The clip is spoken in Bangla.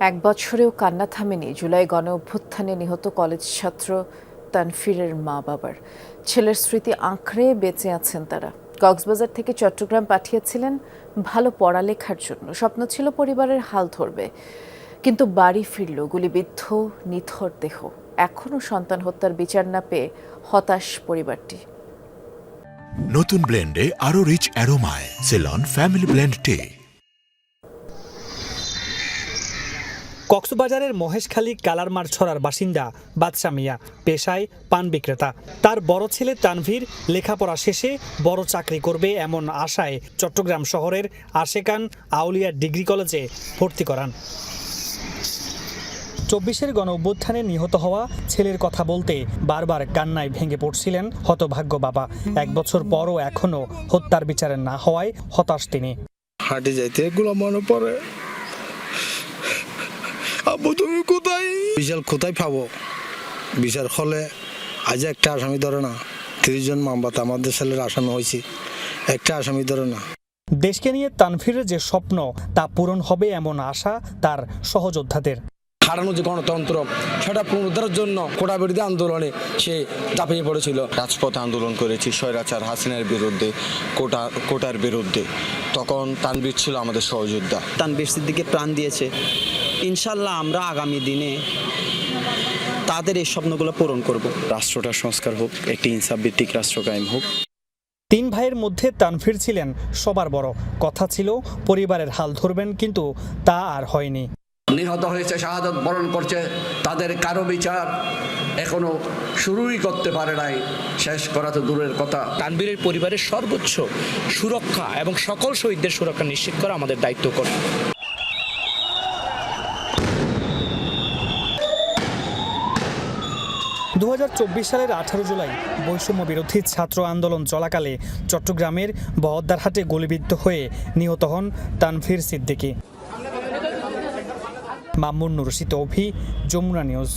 এক বছরেও কান্না থামেনি। জুলাই গণ অভ্যুত্থানে নিহত কলেজ ছাত্র তানফিরের মা বাবার। ছেলের স্মৃতি আঁকড়ে বেঁচে আছেন তারা। কক্সবাজার থেকে চট্টগ্রাম পাঠিয়েছিলেন ভালো পড়ালেখার জন্য। স্বপ্ন ছিল পরিবারের হাল ধরবে। কিন্তু বাড়ি ফিরল গুলিবিদ্ধ, নিথর দেহ। এখনও সন্তান হত্যার বিচার না পেয়ে হতাশ পরিবারটি। নতুন ব্লেন্ডে আরও রিচ অ্যারোমায় সেলন ফ্যামিলি ব্লেন্ড টে কক্সবাজারের মহেশখালী কালারমার ছড়ার বাসিন্দা বাদশা মিয়া, পেশায় পান বিক্রেতা। তার বড় ছেলে তানভীর লেখাপড়া শেষে বড় চাকরি করবে এমন আশায় চট্টগ্রাম শহরের আশেকান আউলিয়া ডিগ্রি কলেজে ভর্তি করান। চব্বিশের গণ অভ্যুত্থানে নিহত হওয়া ছেলের কথা বলতে বারবার কান্নায় ভেঙে পড়ছিলেন হতভাগ্য বাবা। এক বছর পরও এখনও হত্যার বিচারে না হওয়ায় হতাশ তিনি। যাইতে এগুলো মনে পড়ে। আব্বু তুমি কোথায়? বিশাল কোথায় পাবো? বিশাল হলে আজ একটা আসামি ধরে না তিরিশ জন মামলাত আমাদের ছেলের আসামি হয়েছে। একটা আসামি ধরে না। দেশকে নিয়ে তানভীরের যে স্বপ্ন তা পূরণ হবে এমন আশা তার সহযোদ্ধাদের। হারানো যে গণতন্ত্র সেটা পুনরুদ্ধারের জন্য কোটা বিরোধী আন্দোলনে সে ঝাঁপিয়ে পড়েছিল। রাজপথে আন্দোলন করেছি স্বৈরাচার হাসিনার বিরুদ্ধে কোটা কোটার বিরুদ্ধে। তখন তানবীর ছিল আমাদের সহযোদ্ধা। তানবীর সিদ্দিকে প্রাণ দিয়েছে। ইনশাল্লাহ আমরা আগামী দিনে তাদের এই স্বপ্নগুলো পূরণ করব। রাষ্ট্রটা সংস্কার হোক একটি ইনসাফ ভিত্তিক রাষ্ট্র কায়েম হোক। তিন ভাইয়ের মধ্যে তানফির ছিলেন সবার বড়। কথা ছিল পরিবারের হাল ধরবেন কিন্তু তা আর হয়নি। নিহত হয়েছে শাহাদত বরণ করছে তাদের কারও বিচার এখনও শুরুই করতে পারে নাই। শেষ করা তো দূরের কথা। তানবীরের পরিবারের সর্বোচ্চ সুরক্ষা এবং সকল শহীদদের সুরক্ষা নিশ্চিত করা আমাদের দায়িত্ব করে দু হাজার চব্বিশ সালের আঠারো জুলাই বৈষম্য বিরোধী ছাত্র আন্দোলন চলাকালে চট্টগ্রামের বহদ্দারহাটে গুলিবিদ্ধ হয়ে নিহত হন তানভীর সিদ্দিকী। মামুন নুরশি অভি, যমুনা নিউজ।